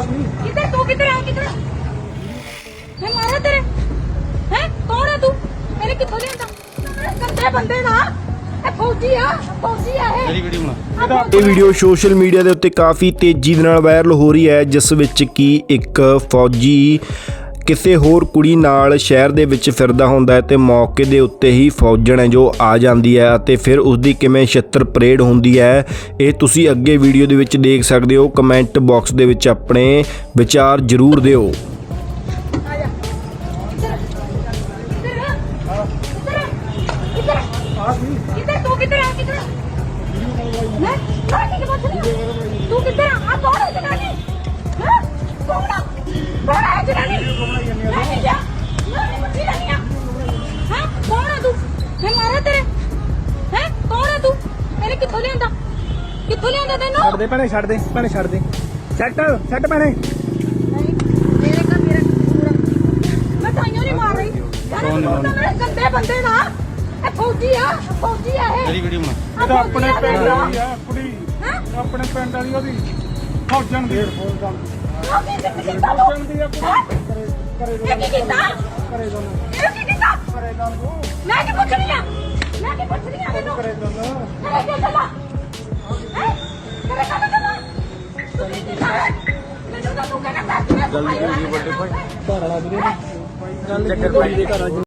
ਕਿੱਧਰ ਤੂੰ ਕਿੱਧਰ ਆ ਕਿੱਧਰ ਮੈਂ ਮਾਰਾ ਤੇਰੇ। ਹੈ? ਕੌਣ ਹੈ ਤੂੰ? ਮੇਰੇ ਕਿੱਥੋਂ ਲਿਆਂਦਾ? ਗੰਦੇ ਬੰਦੇ ਨਾ। ਇਹ ਫੌਜੀ ਆ ਫੌਜੀ ਆ ਇਹ। ਮੇਰੀ ਵੀਡੀਓ ਬਣਾ। ਆਹ ਇਹ ਵੀਡੀਓ ਸੋਸ਼ਲ ਮੀਡੀਆ ਦੇ ਉੱਤੇ ਕਾਫੀ ਤੇਜ਼ੀ ਦੇ ਨਾਲ ਵਾਇਰਲ ਹੋ ਰਹੀ ਹੈ ਜਿਸ ਵਿੱਚ ਕੀ ਇੱਕ ਫੌਜੀ ਕਿਸੇ ਹੋਰ ਕੁੜੀ ਨਾਲ ਸ਼ਹਿਰ ਦੇ ਵਿੱਚ ਫਿਰਦਾ ਹੁੰਦਾ ਹੈ ਤੇ ਮੌਕੇ ਦੇ ਉੱਤੇ ਹੀ ਫੌਜਣ ਹੈ ਜੋ ਆ ਜਾਂਦੀ ਹੈ ਅਤੇ ਫਿਰ ਉਸ ਦੀ ਕਿਵੇਂ ਛਿੱਤਰ ਪਰੇਡ ਹੁੰਦੀ ਹੈ ਇਹ ਤੁਸੀਂ ਅੱਗੇ ਵੀਡੀਓ ਦੇ ਵਿੱਚ ਦੇਖ ਸਕਦੇ ਹੋ। ਕਮੈਂਟ ਬਾਕਸ ਦੇ ਵਿੱਚ ਆਪਣੇ ਵਿਚਾਰ ਜ਼ਰੂਰ ਦਿਓ। ਕਿੱਧਰ ਤੂੰ ਕਿੱਧਰ ਆ? ਕਿੱਧਰ ਮੈਂ? ਤੂੰ ਕਿੱਧਰ ਕੌਣ ਹੈ ਜਨਾਨੀ ਮੈਂ ਜਾ ਮੈਂ ਨਹੀਂ ਪੁੱਛੀ ਰਹੀ ਹਾਂ ਕੌਣ ਆ ਤੂੰ ਮੈਂ ਮਾਰਾ ਤੇਰੇ ਹੈ ਕੌਣ ਆ ਤੂੰ ਮੇਰੇ ਕਿੱਥੋਂ ਲਿਆਂਦਾ ਕਿੱਥੋਂ ਲਿਆਂਦਾ ਤੈਨੂੰ ਛੱਡ ਦੇ ਭੈਣੇ ਛੱਡ ਦੇ ਭੈਣੇ ਛੱਡ ਦੇ। ਛੱਡ ਛੱਡ ਭੈਣੇ। ਨਹੀਂ, ਮੇਰੇ ਘਰ ਮੇਰਾ ਕਸੂਰ ਆ। ਮੈਂ ਤਾਈਓ ਨਹੀਂ ਮਾਰ ਰਹੀ ਯਾਰ ਇਹ ਤਾਂ ਮੇਰੇ ਗੰਦੇ ਬੰਦੇ ਨਾ ਇਹ ਫੌਜੀ ਆ ਫੌਜੀ ਆ ਇਹ ਮੇਰੀ ਵੀਡੀਓ ਬਣਾ ਤਾਂ ਆਪਣੇ ਪਿੰਡ ਆ ਵਾਲੀ ਆ ਕੁੜੀ। ਹੈਂ? ਆਪਣੇ ਪਿੰਡ ਵਾਲੀ ਉਹਦੀ। ਫੌਜਣ ਦੀ। ਕੀ ਕੀਤਾ? ਆ ਕਰੇ ਕਰੇ ਇਹ ਕੀ ਕੀਤਾ? ਕਰੇ ਕਰੇ ਮੈਂ ਕੀ ਪੁੱਛ ਰਹੀ ਆ? ਮੈਂ ਕੀ ਪੁੱਛ ਰਹੀ ਆ ਮੈਨੂੰ ਕਰੇ ਦੋਨ ਕਰੇ ਗੱਲਾਂ ਕਰੇ ਕਾ ਗੱਲਾਂ ਤੂੰ ਕੀ ਕੀਤਾ? ਮੈਨੂੰ ਤਾਂ ਤੂੰ ਕਹਿੰਦਾ ਦੱਸ ਮੈਂ ਜਲਦੀ ਜਲਦੀ ਵੱਡੇ ਭਾਈ। ਘਰ ਵਾਲਾ ਵੀਰੇ ਚੱਕਰ ਪਾਈ ਦੇ ਘਰ